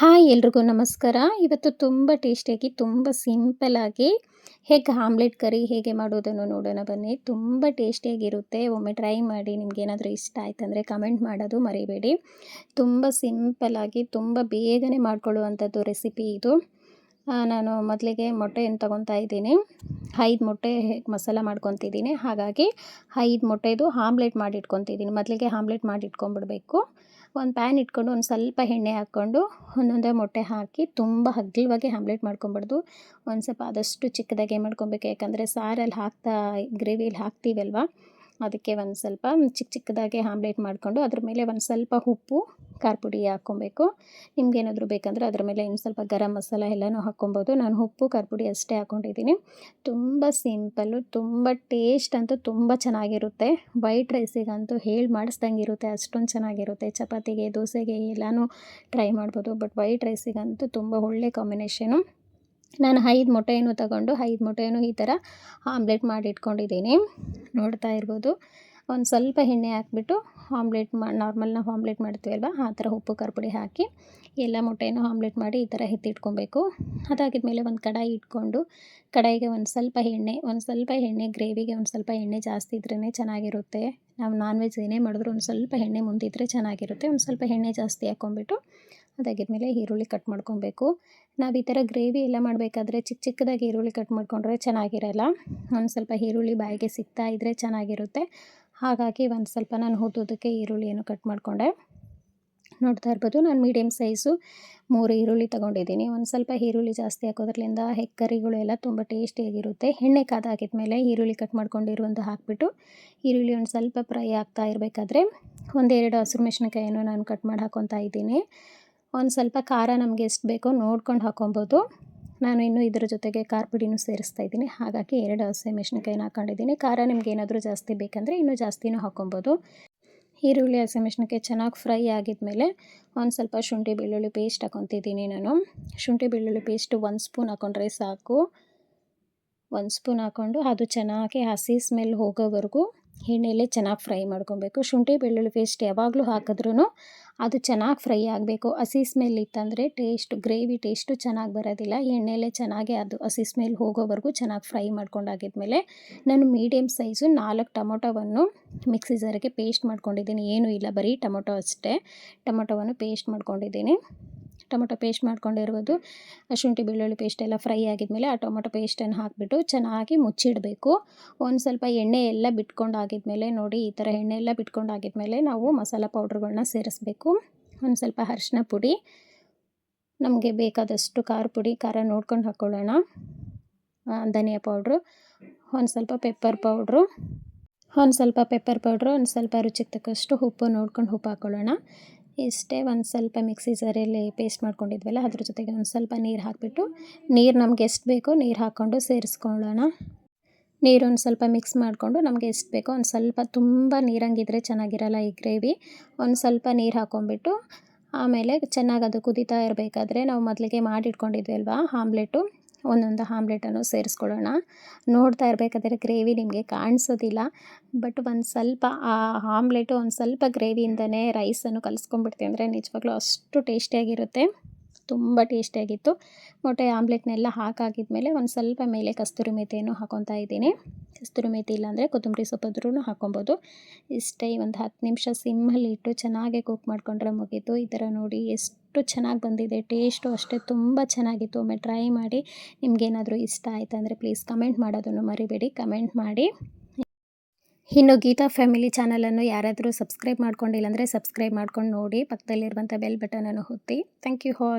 Hi ಎಲ್ರಿಗೂ ನಮಸ್ಕಾರ. ಇವತ್ತು ತುಂಬ ಟೇಸ್ಟಿಯಾಗಿ ತುಂಬ ಸಿಂಪಲ್ಲಾಗಿ ಹೇಗೆ ಆಮ್ಲೆಟ್ ಕರಿ ಹೇಗೆ ಮಾಡೋದನ್ನು ನೋಡೋಣ ಬನ್ನಿ. ತುಂಬ ಟೇಸ್ಟಿಯಾಗಿರುತ್ತೆ ಒಮ್ಮೆ ಟ್ರೈ ಮಾಡಿ ನಿಮ್ಗೆ ಏನಾದರೂ ಇಷ್ಟ ಆಯ್ತಂದರೆ ಕಮೆಂಟ್ ಮಾಡೋದು ಮರಿಬೇಡಿ. ತುಂಬ ಸಿಂಪಲ್ಲಾಗಿ ತುಂಬ ಬೇಗನೆ ಮಾಡ್ಕೊಳ್ಳುವಂಥದ್ದು ರೆಸಿಪಿ ಇದು. ನಾನು ಮೊದಲಿಗೆ ಮೊಟ್ಟೆಯನ್ನು ತೊಗೊತಾ ಇದ್ದೀನಿ. ಐದು ಮೊಟ್ಟೆ ಮಸಾಲ ಮಾಡ್ಕೊತಿದ್ದೀನಿ. ಹಾಗಾಗಿ ಐದು ಮೊಟ್ಟೆದು ಆಮ್ಲೆಟ್ ಮಾಡಿಟ್ಕೊತಿದ್ದೀನಿ. ಮೊದಲಿಗೆ ಆಮ್ಲೆಟ್ ಮಾಡಿ ಇಟ್ಕೊಂಡ್ಬಿಡ್ಬೇಕು ಒಂದು ಪ್ಯಾನ್ ಇಟ್ಕೊಂಡು ಒಂದು ಸ್ವಲ್ಪ ಎಣ್ಣೆ ಹಾಕ್ಕೊಂಡು, ಒಂದೊಂದೇ ಮೊಟ್ಟೆ ಹಾಕಿ ತುಂಬ ಹಗ್ಲವಾಗಿ ಆಮ್ಲೆಟ್ ಮಾಡ್ಕೊಬಾರ್ದು ಒಂದು ಸ್ವಲ್ಪ ಆದಷ್ಟು ಚಿಕ್ಕದಾಗಿ ಮಾಡ್ಕೊಬೇಕು. ಯಾಕಂದರೆ ಸಾರಲ್ಲಿ ಹಾಕ್ತಾ, ಗ್ರೇವಿಯಲ್ಲಿ ಹಾಕ್ತೀವಲ್ವ? ಅದಕ್ಕೆ ಒಂದು ಸ್ವಲ್ಪ ಚಿಕ್ಕ ಚಿಕ್ಕದಾಗಿ ಆಮ್ಲೆಟ್ ಮಾಡಿಕೊಂಡು ಅದ್ರ ಮೇಲೆ ಒಂದು ಸ್ವಲ್ಪ ಉಪ್ಪು ಖಾರ ಪುಡಿ ಹಾಕ್ಕೊಬೇಕು ನಿಮ್ಗೇನಾದರೂ ಬೇಕಂದರೆ ಅದ್ರ ಮೇಲೆ ಇನ್ನು ಸ್ವಲ್ಪ ಗರಂ ಮಸಾಲ ಎಲ್ಲನೂ ಹಾಕ್ಕೊಬೋದು. ನಾನು ಉಪ್ಪು ಖಾರ ಪುಡಿ ಅಷ್ಟೇ ಹಾಕ್ಕೊಂಡಿದ್ದೀನಿ. ತುಂಬ ಸಿಂಪಲ್ಲು, ತುಂಬ ಟೇಸ್ಟ್ ಅಂತೂ ತುಂಬ ಚೆನ್ನಾಗಿರುತ್ತೆ. ವೈಟ್ ರೈಸಿಗಂತೂ ಹೇಳಿ ಮಾಡಿಸ್ದಂಗೆ ಇರುತ್ತೆ ಅಷ್ಟೊಂದು ಚೆನ್ನಾಗಿರುತ್ತೆ. ಚಪಾತಿಗೆ, ದೋಸೆಗೆ ಎಲ್ಲನೂ ಟ್ರೈ ಮಾಡ್ಬೋದು, ಬಟ್ ವೈಟ್ ರೈಸಿಗಂತೂ ತುಂಬ ಒಳ್ಳೆ ಕಾಂಬಿನೇಷನು. ನಾನು ಐದು ಮೊಟ್ಟೆಯನ್ನು ತಗೊಂಡು, ಐದು ಮೊಟ್ಟೆಯನ್ನು ಈ ಥರ ಆಮ್ಲೆಟ್ ಮಾಡಿ ಇಟ್ಕೊಂಡಿದ್ದೀನಿ. ನೋಡ್ತಾ ಇರ್ಬೋದು. ಒಂದು ಸ್ವಲ್ಪ ಎಣ್ಣೆ ಹಾಕ್ಬಿಟ್ಟು ಆಮ್ಲೆಟ್ ಮಾ, ನಾರ್ಮಲ್ ನಾವು ಆಮ್ಲೆಟ್ ಮಾಡ್ತೀವಲ್ವ ಆ ಥರ ಉಪ್ಪು ಕರ್ಪುಡಿ ಪುಡಿ ಹಾಕಿ ಎಲ್ಲ ಮೊಟ್ಟೆಯನ್ನು ಆಮ್ಲೆಟ್ ಮಾಡಿ ಈ ಥರ ಎತ್ತಿಟ್ಕೊಬೇಕು. ಅದಾಗಿದ್ಮೇಲೆ ಒಂದು ಕಡಾಯಿ ಇಟ್ಕೊಂಡು, ಕಡಾಯಿಗೆ ಒಂದು ಸ್ವಲ್ಪ ಎಣ್ಣೆ, ಒಂದು ಸ್ವಲ್ಪ ಎಣ್ಣೆ, ಗ್ರೇವಿಗೆ ಒಂದು ಸ್ವಲ್ಪ ಎಣ್ಣೆ ಜಾಸ್ತಿ ಇದ್ರೇ ಚೆನ್ನಾಗಿರುತ್ತೆ. ನಾವು ನಾನ್ ವೆಜ್ ಏನೇ ಮಾಡಿದ್ರು ಒಂದು ಸ್ವಲ್ಪ ಎಣ್ಣೆ ಮುಂದಿದ್ರೆ ಚೆನ್ನಾಗಿರುತ್ತೆ. ಒಂದು ಸ್ವಲ್ಪ ಎಣ್ಣೆ ಜಾಸ್ತಿ ಹಾಕ್ಕೊಂಬಿಟ್ಟು ಅದಾಗಿದ್ಮೇಲೆ ಈರುಳ್ಳಿ ಕಟ್ ಮಾಡ್ಕೊಬೇಕು. ನಾವು ಈ ಥರ ಗ್ರೇವಿ ಎಲ್ಲ ಮಾಡಬೇಕಾದ್ರೆ ಚಿಕ್ಕ ಚಿಕ್ಕದಾಗಿ ಈರುಳ್ಳಿ ಕಟ್ ಮಾಡಿಕೊಂಡ್ರೆ ಚೆನ್ನಾಗಿರಲ್ಲ. ಒಂದು ಸ್ವಲ್ಪ ಈರುಳ್ಳಿ ಬಾಯಿಗೆ ಸಿಗ್ತಾ ಇದ್ದರೆ ಚೆನ್ನಾಗಿರುತ್ತೆ. ಹಾಗಾಗಿ ಒಂದು ಸ್ವಲ್ಪ ನಾನು ಉದ್ದುದಕ್ಕೆ ಈರುಳ್ಳಿಯನ್ನು ಕಟ್ ಮಾಡಿಕೊಂಡೆ. ನೋಡ್ತಾ ಇರ್ಬೋದು. ನಾನು ಮೀಡಿಯಮ್ ಸೈಜು ಮೂರು ಈರುಳ್ಳಿ ತೊಗೊಂಡಿದ್ದೀನಿ. ಒಂದು ಸ್ವಲ್ಪ ಈರುಳ್ಳಿ ಜಾಸ್ತಿ ಹಾಕೋದ್ರಿಂದ ಹೆಕ್ಕರಿಗಳು ಎಲ್ಲ ತುಂಬ ಟೇಸ್ಟಿಯಾಗಿರುತ್ತೆ ಎಣ್ಣೆ ಕಾದಾಕಿದ್ಮೇಲೆ ಈರುಳ್ಳಿ ಕಟ್ ಮಾಡ್ಕೊಂಡಿರುವಂಥ ಹಾಕಿಬಿಟ್ಟು ಈರುಳ್ಳಿ ಒಂದು ಸ್ವಲ್ಪ ಫ್ರೈ ಆಗ್ತಾ ಇರಬೇಕಾದ್ರೆ ಒಂದೆರಡು ಹಸಿರು ಮೆಣಸಿನಕಾಯಿಯನ್ನು ನಾನು ಕಟ್ ಮಾಡಿ ಹಾಕೊತಾ ಇದ್ದೀನಿ. ಒಂದು ಸ್ವಲ್ಪ ಖಾರ ನಮಗೆ ಎಷ್ಟು ಬೇಕೋ ನೋಡ್ಕೊಂಡು ಹಾಕೊಬೋದು. ನಾನು ಇನ್ನು ಇದರ ಜೊತೆಗೆ ಖಾರ ಪುಡಿನೂ ಸೇರಿಸ್ತಾ ಇದ್ದೀನಿ. ಹಾಗಾಗಿ ಎರಡು ಹಸಿ ಮೆಣಸಿನ್ಕಾಯಿನ ಹಾಕೊಂಡಿದ್ದೀನಿ. ಖಾರ ನಿಮ್ಗೆ ಏನಾದರೂ ಜಾಸ್ತಿ ಬೇಕಂದರೆ ಇನ್ನೂ ಜಾಸ್ತಿನೂ ಹಾಕೊಬೋದು. ಈರುಳ್ಳಿ ಹಸಿಮೆಣ್ಸಿನ್ಕಾಯಿ ಚೆನ್ನಾಗಿ ಫ್ರೈ ಆಗಿದ್ಮೇಲೆ ಒಂದು ಸ್ವಲ್ಪ ಶುಂಠಿ ಬೆಳ್ಳುಳ್ಳಿ ಪೇಸ್ಟ್ ಹಾಕೊತಿದ್ದೀನಿ ನಾನು. ಶುಂಠಿ ಬೆಳ್ಳುಳ್ಳಿ ಪೇಸ್ಟ್ ಒಂದು ಸ್ಪೂನ್ ಹಾಕೊಂಡ್ರೆ ಸಾಕು. ಒಂದು ಸ್ಪೂನ್ ಹಾಕ್ಕೊಂಡು ಅದು ಚೆನ್ನಾಗಿ ಹಸಿ ಸ್ಮೆಲ್ ಹೋಗೋವರೆಗೂ ಎಣ್ಣೆಯಲ್ಲೇ ಚೆನ್ನಾಗಿ ಫ್ರೈ ಮಾಡ್ಕೊಬೇಕು. ಶುಂಠಿ ಬೆಳ್ಳುಳ್ಳಿ ಪೇಸ್ಟ್ ಯಾವಾಗಲೂ ಹಾಕಿದ್ರೂ ಅದು ಚೆನ್ನಾಗಿ ಫ್ರೈ ಆಗಬೇಕು. ಹಸಿ ಸ್ಮೆಲ್ ಇತ್ತಂದರೆ ಟೇಸ್ಟ್ ಗ್ರೇವಿ ಟೇಸ್ಟು ಚೆನ್ನಾಗಿ ಬರೋದಿಲ್ಲ. ಎಣ್ಣೆಲೆ ಚೆನ್ನಾಗಿ ಅದು ಹಸಿ ಸ್ಮೆಲ್ ಹೋಗೋವರೆಗೂ ಚೆನ್ನಾಗಿ ಫ್ರೈ ಮಾಡ್ಕೊಂಡಾಗಿದ್ಮೇಲೆ ನಾನು ಮೀಡಿಯಮ್ ಸೈಜು ನಾಲ್ಕು ಟೊಮೊಟೊವನ್ನು ಮಿಕ್ಸಿ ಜಾರಿಗೆ ಪೇಸ್ಟ್ ಮಾಡ್ಕೊಂಡಿದ್ದೀನಿ. ಏನೂ ಇಲ್ಲ, ಬರೀ ಟೊಮೊಟೊ ಅಷ್ಟೇ. ಟೊಮೊಟೊವನ್ನು ಪೇಸ್ಟ್ ಮಾಡ್ಕೊಂಡಿದ್ದೀನಿ. ಟೊಮೊಟೊ ಪೇಸ್ಟ್ ಮಾಡ್ಕೊಂಡಿರ್ಬೋದು ಶುಂಠಿ ಬೆಳ್ಳುಳ್ಳಿ ಪೇಸ್ಟ್ ಎಲ್ಲ ಫ್ರೈ ಆಗಿದ್ಮೇಲೆ ಆ ಟೊಮೊಟೊ ಪೇಸ್ಟನ್ನು ಹಾಕಿಬಿಟ್ಟು ಚೆನ್ನಾಗಿ ಮುಚ್ಚಿಡಬೇಕು. ಒಂದು ಸ್ವಲ್ಪ ಎಣ್ಣೆ ಎಲ್ಲ ಬಿಟ್ಕೊಂಡಾಗಿದ್ಮೇಲೆ ನೋಡಿ, ಈ ಥರ ಎಣ್ಣೆ ಎಲ್ಲ ಬಿಟ್ಕೊಂಡಾಗಿದ್ಮೇಲೆ ನಾವು ಮಸಾಲ ಪೌಡ್ರ್ಗಳನ್ನ ಸೇರಿಸ್ಬೇಕು. ಒಂದು ಸ್ವಲ್ಪ ಅರಿಶಿನ ಪುಡಿ, ನಮಗೆ ಬೇಕಾದಷ್ಟು ಖಾರ ಪುಡಿ, ಖಾರ ನೋಡ್ಕೊಂಡು ಹಾಕ್ಕೊಳ್ಳೋಣ. ಧನಿಯಾ ಪೌಡ್ರು, ಒಂದು ಸ್ವಲ್ಪ ಪೆಪ್ಪರ್ ಪೌಡ್ರು, ಒಂದು ಸ್ವಲ್ಪ ಪೆಪ್ಪರ್ ಪೌಡ್ರು, ಒಂದು ಸ್ವಲ್ಪ ರುಚಿಗೆ ತಕ್ಕಷ್ಟು ಉಪ್ಪು ನೋಡ್ಕೊಂಡು ಉಪ್ಪು ಹಾಕ್ಕೊಳ್ಳೋಣ. ಇಷ್ಟೇ ಒಂದು ಸ್ವಲ್ಪ ಮಿಕ್ಸಿ ಸರಿಯಲ್ಲಿ ಪೇಸ್ಟ್ ಮಾಡ್ಕೊಂಡಿದ್ವಲ್ಲ, ಅದ್ರ ಜೊತೆಗೆ ಒಂದು ಸ್ವಲ್ಪ ನೀರು ಹಾಕಿಬಿಟ್ಟು, ನೀರು ನಮ್ಗೆ ಎಷ್ಟು ಬೇಕೋ ನೀರು ಹಾಕ್ಕೊಂಡು ಸೇರಿಸ್ಕೊಳ್ಳೋಣ. ನೀರು ಒಂದು ಸ್ವಲ್ಪ ಮಿಕ್ಸ್ ಮಾಡಿಕೊಂಡು ನಮಗೆ ಎಷ್ಟು ಬೇಕೋ ಒಂದು ಸ್ವಲ್ಪ ತುಂಬ ನೀರಂಗಿದ್ರೆ ಚೆನ್ನಾಗಿರಲ್ಲ ಈ ಗ್ರೇವಿ ಒಂದು ಸ್ವಲ್ಪ ನೀರು ಹಾಕ್ಕೊಂಬಿಟ್ಟು ಆಮೇಲೆ ಚೆನ್ನಾಗಿ ಅದು ಕುದೀತಾ ಇರಬೇಕಾದ್ರೆ ನಾವು ಮೊದಲಿಗೆ ಮಾಡಿಟ್ಕೊಂಡಿದ್ವಿ ಅಲ್ವಾ, ಆಮ್ಲೆಟು. ಒಂದೊಂದು ಆಮ್ಲೆಟನ್ನು ಸೇರಿಸ್ಕೊಳ್ಳೋಣ. ನೋಡ್ತಾ ಇರಬೇಕಾದ್ರೆ ಗ್ರೇವಿ ನಿಮಗೆ ಕಾಣಿಸೋದಿಲ್ಲ. ಬಟ್ ಒಂದು ಸ್ವಲ್ಪ ಆ ಆಮ್ಲೆಟು ಒಂದು ಸ್ವಲ್ಪ ಗ್ರೇವಿಯಿಂದನೇ ರೈಸನ್ನು ಕಲಿಸ್ಕೊಂಡ್ಬಿಡ್ತೀವಿ ಅಂದರೆ ನಿಜವಾಗ್ಲೂ ಅಷ್ಟು ಟೇಸ್ಟಿಯಾಗಿರುತ್ತೆ. ತುಂಬ ಟೇಸ್ಟಿಯಾಗಿತ್ತು. ಮೊಟ್ಟೆ ಆಮ್ಲೆಟ್ನೆಲ್ಲ ಹಾಕಾಗಿದ್ಮೇಲೆ ಒಂದು ಸ್ವಲ್ಪ ಮೇಲೆ ಕಸ್ತೂರಿ ಮೇಥಿಯನ್ನು ಹಾಕೊತಾ ಇದ್ದೀನಿ. ಕಸ್ತೂರಿ ಮೇಥಿ ಇಲ್ಲಾಂದರೆ ಕೊತ್ತಂಬರಿ ಸೊಪ್ಪದ್ರೂ ಹಾಕೊಬೋದು ಇಷ್ಟೇ ಒಂದು ಹತ್ತು ನಿಮಿಷ ಸಿಮ್ಮಲ್ಲಿ ಇಟ್ಟು ಚೆನ್ನಾಗಿ ಕುಕ್ ಮಾಡಿಕೊಂಡ್ರೆ ಮುಗೀತು. ಈ ಥರ ನೋಡಿ ಎಷ್ಟು ಚೆನ್ನಾಗಿ ಬಂದಿದೆ. ಟೇಸ್ಟು ಅಷ್ಟೇ ತುಂಬ ಚೆನ್ನಾಗಿತ್ತು. ಒಮ್ಮೆ ಟ್ರೈ ಮಾಡಿ ನಿಮಗೇನಾದರೂ ಇಷ್ಟ ಆಯ್ತು ಅಂದರೆ ಪ್ಲೀಸ್ ಕಮೆಂಟ್ ಮಾಡೋದನ್ನು ಮರಿಬೇಡಿ. ಕಮೆಂಟ್ ಮಾಡಿ. ಇನ್ನು ಗೀತಾ ಫ್ಯಾಮಿಲಿ ಚಾನಲನ್ನು ಯಾರಾದರೂ ಸಬ್ಸ್ಕ್ರೈಬ್ ಮಾಡ್ಕೊಂಡಿಲ್ಲ ಅಂದರೆ ಸಬ್ಸ್ಕ್ರೈಬ್ ಮಾಡ್ಕೊಂಡು ನೋಡಿ. ಪಕ್ಕದಲ್ಲಿರುವಂಥ ಬೆಲ್ ಬಟನನ್ನು ಒತ್ತಿ. Thank you all